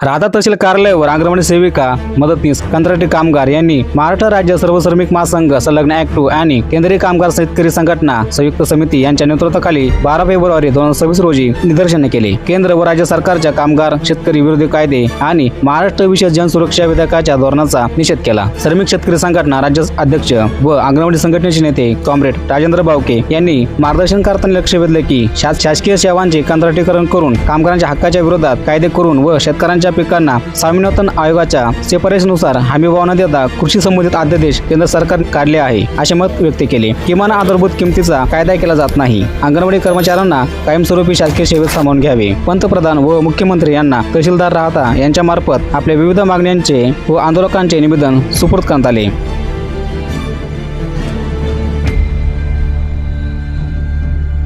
राहता तहसील कार्यालयावर अंगणवाडी सेविका मदतनीस कंत्राटी कामगार यांनी महाराष्ट्र राज्य सर्व श्रमिक महासंघ संलग्न ऍक्ट आणि केंद्रीय कामगार शेतकरी संघटना संयुक्त समिती यांच्या नेतृत्वाखाली बारा फेब्रुवारी दोन हजार सव्वीस रोजी निदर्शने केले. केंद्र व राज्य सरकारच्या कामगार शेतकरी विरोधी कायदे आणि महाराष्ट्र विशेष जनसुरक्षा विधेयकाच्या धोरणाचा निषेध केला. श्रमिक शेतकरी संघटना राज्य अध्यक्ष व अंगणवाडी संघटनेचे नेते कॉम्रेड राजेंद्र बावके यांनी मार्गदर्शन करताना लक्ष वेधले की शासकीय सेवांचे कंत्राटीकरण करून कामगारांच्या हक्काच्या विरोधात कायदे करून व शेतकऱ्यांच्या पिकांना स्वामीनाथन आयोगाच्या शिफारशीनुसार हमीभाव न देता कृषी संबंधित अध्यादेश केंद्र सरकार काढले आहे असे मत व्यक्त केले. किमान आधारभूत किमतीचा कायदा केला जात नाही. अंगणवाडी कर्मचाऱ्यांना कायमस्वरूपी शासकीय सेवेत सामावून घ्यावे. पंतप्रधान व मुख्यमंत्री यांना तहसीलदार राहता यांच्या मार्फत आपल्या विविध मागण्यांचे व आंदोलकांचे निवेदन सुपूर्द करण्यात आले.